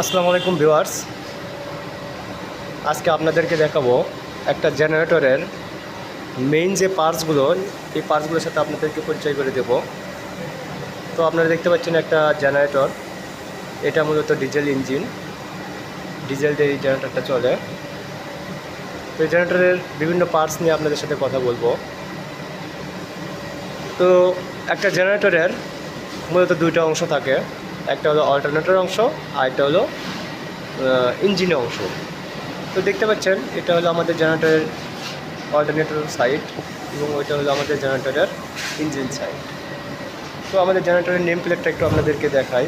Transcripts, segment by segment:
আসসালামু আলাইকুম ভিউয়ার্স। আজকে আপনাদেরকে দেখাবো একটা জেনারেটরের মেইন যে পার্টসগুলো, এই পার্টসগুলোর সাথে আপনাদেরকে পরিচয় করে দেব। তো আপনারা দেখতে পাচ্ছেন একটা জেনারেটর। এটা মূলত ডিজেল ইঞ্জিন। ডিজেল দিয়ে এই জেনারেটরটা চলে। তো এই জেনারেটরের বিভিন্ন পার্টস নিয়ে আপনাদের সাথে কথা বলব। তো একটা জেনারেটরের মূলত দুইটা অংশ থাকে। একটা হলো অল্টারনেটর অংশ, আর একটা হলো ইঞ্জিনের অংশ। তো দেখতে পাচ্ছেন, এটা হলো আমাদের জেনারেটরের অল্টারনেটর সাইড এবং ওইটা হলো আমাদের জেনারেটরের ইঞ্জিন সাইড তো আমাদের জেনারেটরের নেম প্লেটটা একটু আপনাদেরকে দেখাই।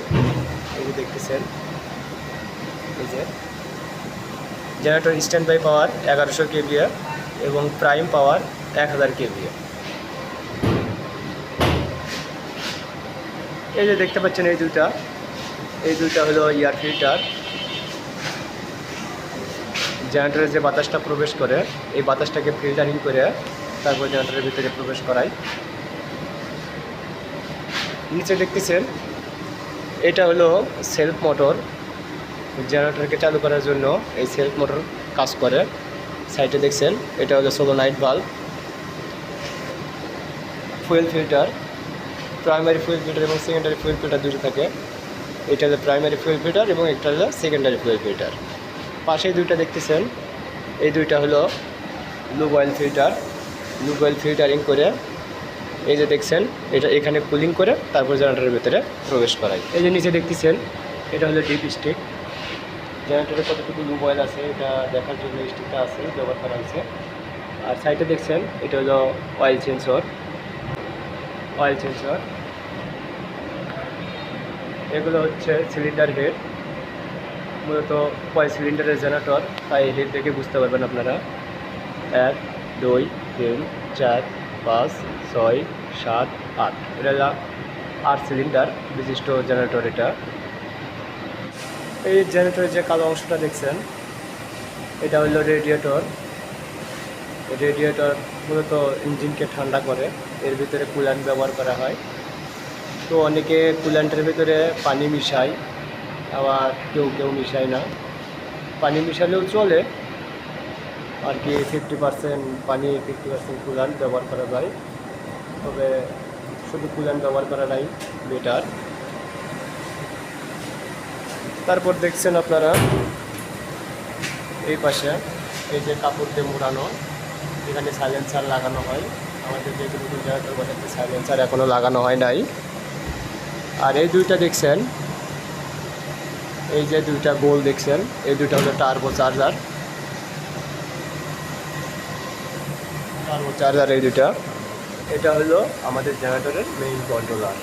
এই যে দেখতেছেন, এই যে জেনারেটর স্ট্যান্ড বাই পাওয়ার এগারোশো কেভিএ এবং প্রাইম পাওয়ার এক হাজার কেভিএ। এই যে দেখতে পাচ্ছেন এই দুইটা এই দুইটা হলো এয়ার ফিল্টার। জেনারেটরের যে বাতাসটা প্রবেশ করে, এই বাতাসটাকে ফিল্টারিং করে তারপর জেনারেটরের ভিতরে প্রবেশ করায় নিচে দেখতেছেন, এটা হলো সেলফ মোটর জেনারেটরকে চালু করার জন্য এই সেলফ মোটর কাজ করে। সাইডে দেখছেন, এটা হলো solenoid bulb fuel filter primary fuel filter এবং সেকেন্ডারি ফুয়েল ফিল্টার দুটো থাকে। এটা হলো প্রাইমারি ফুয়েল ফিল্টার এবং একটা হলো সেকেন্ডারি ফুয়েল ফিল্টার পাশেই দুইটা দেখতেছেন, এই দুইটা হলো lube oil filter lube oil filtering করে এই যে দেখছেন, এটা এখানে কুলিং করে তারপর জেনারেটরের ভিতরে প্রবেশ করায়। এই যে নিচে দেখতেছেন, এটা হলো ডিপ স্টিক জেনারেটরে কতটুকু লুব অয়েল আছে এটা দেখার জন্য স্টিকটা আছে, ব্যবহার করা হয়েছে। আর সাইডে দেখছেন, এটা হলো অয়েল সেন্সর অয়েল সেন্সর এগুলো হচ্ছে সিলিন্ডার হেড মূলত কয় সিলিন্ডারের জেনারেটর তাই হেড দেখে বুঝতে পারবেন আপনারা। এক, দুই, তিন, চার, পাঁচ, ছয়, সাত, আট। এটা আট সিলিন্ডার বিশিষ্ট জেনারেটর এটা। এই জেনারেটরের যে কালো অংশটা দেখছেন, এটা হলো রেডিয়েটর রেডিয়েটর মূলত ইঞ্জিনকে ঠান্ডা করে, এর ভিতরে কুল্যান্ট ব্যবহার করা হয়। তো অনেকে কুল্যান্টের ভিতরে পানি মিশায়, আবার কেউ কেউ মিশায় না। পানি মিশালেও চলে, আর কি ফিফটি পার্সেন্ট পানি ফিফটি পার্সেন্ট কুল্যান্ট ব্যবহার করা যায়। তবে শুধু কুল্যান্ট ব্যবহার করাটাই বেটার। তারপর দেখছেন আপনারা, এই পাশে, এই যে কাপড় দিয়ে মোড়ানো। এখানে সাইলেন্সার লাগানো হয়। আমাদের যেহেতু নতুন জেনারেটর বাজাতে সাইলেন্সার এখনও লাগানো হয় নাই। আর এই দুইটা দেখছেন? এই যে দুইটা গোল দেখছেন? এই দুইটা হলো টার্বো চার্জার টার্বো চার্জার এই দুইটা। এটা হলো আমাদের জেনারেটরের মেইন কন্ট্রোলার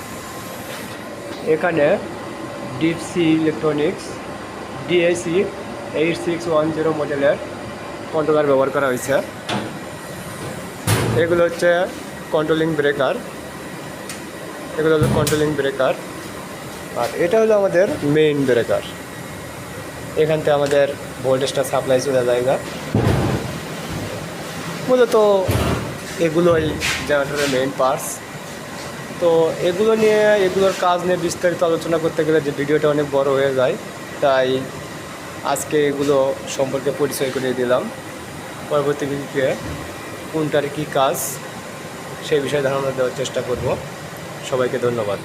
এখানে Deep Sea electronics DSE eight six one zero মডেলের কন্ট্রোলার ব্যবহার করা হয়েছে। এগুলো হচ্ছে কন্ট্রোলিং ব্রেকার এগুলো হলো কন্ট্রোলিং ব্রেকার আর এটা হলো আমাদের মেইন ব্রেকার এখান থেকে আমাদের ভোল্টেজটা সাপ্লাই চলে জায়গা মূলত এগুলোই জেনারেটরের মেইন পার্টস তো এগুলো নিয়ে, এগুলোর কাজ নিয়ে বিস্তারিত আলোচনা করতে গেলে যে ভিডিওটা অনেক বড় হয়ে যায়, তাই আজকে এগুলো সম্পর্কে পরিচয় করে দিলাম। পরবর্তী ভিডিওতে কোনটার কী কাজ সেই বিষয়ে ধারণা দেওয়ার চেষ্টা করব। সবাইকে ধন্যবাদ।